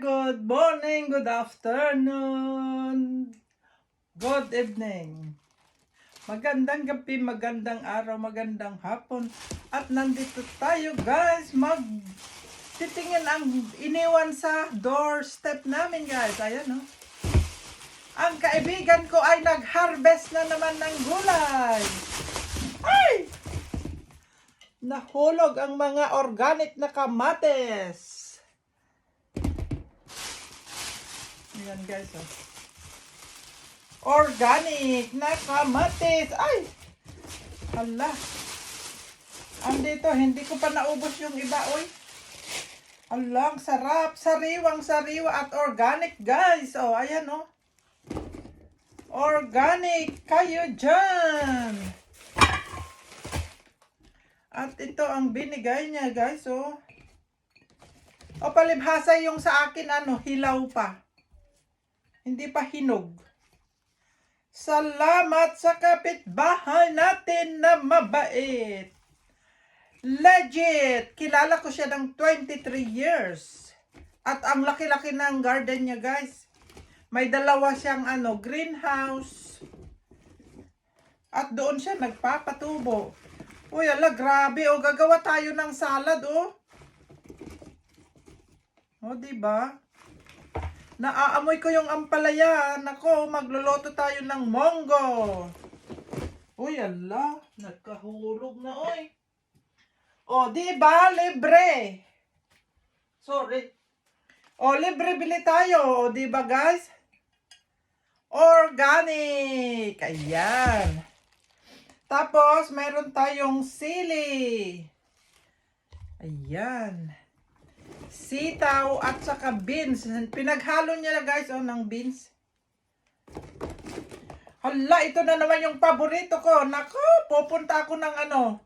good morning, good afternoon, good evening. Magandang gabi, magandang araw, magandang hapon. At nandito tayo guys, mag titingin ang iniwan sa doorstep namin guys. Ayan oh. Ang kaibigan ko ay nag-harvest na naman ng gulay. Ay! Nahulog ang mga organic na kamates. Ayan guys, oh. Organic na kamatis. Ay! Hala. Andito, hindi ko pa naubos yung iba, oy. Hala, ang sarap. Sariwang sariwa at organic, guys. Oh, ayan, oh. Organic kayo dyan. At ito ang binigay niya, guys, oh. O palibhasa yung sa akin, ano, hilaw pa. Hindi pa hinog. Salamat sa kapitbahay natin na mabait. Legit! Kilala ko siya ng 23 years. At ang laki-laki ng garden niya, guys. May dalawa siyang ano, greenhouse. At doon siya nagpapatubo. Uy, ala, grabe. O, gagawa tayo ng salad, oh. O, diba? Naaamoy ko yung ampalaya. Nako, magluluto tayo ng monggo. Uy, ala. Nagkahulog na, oy. O, di ba? Libre. Sorry. O, libre bili tayo. O, di ba, guys? Organic. Ayan. Tapos, meron tayong sili. Ayan. Sitaw at saka beans. Pinaghalo niya na guys, oh, ng beans. Hala, ito na naman yung paborito ko. Nako, pupunta ako ng ano.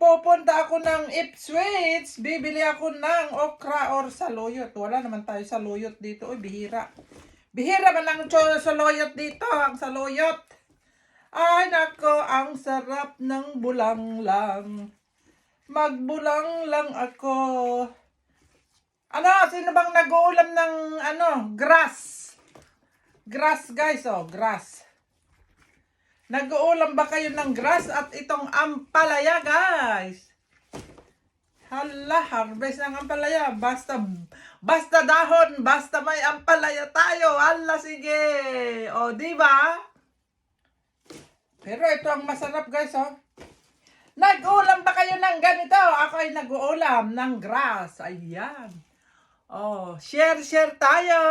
Pupunta ako ng Ipswich. Bibili ako ng okra or saluyot. Wala naman tayo saluyot dito. Uy, bihira. Bihira man lang saluyot dito. Ang saluyot. Ay, nako, ang sarap ng bulang lang. Magbulang lang ako. Ano, sino bang nag-uulam ng ano, grass? Grass guys, oh, grass. Nag-uulam ba kayo ng grass at itong ampalaya guys? Hala, harvest ng ampalaya. Basta, basta dahon, basta may ampalaya tayo. Hala, sige. O, di ba? Pero ito ang masarap guys, oh. Nag-ulam ba kayo ng ganito? Ako ay nag-uulam ng grass. Ayan. Oh, share, share tayo.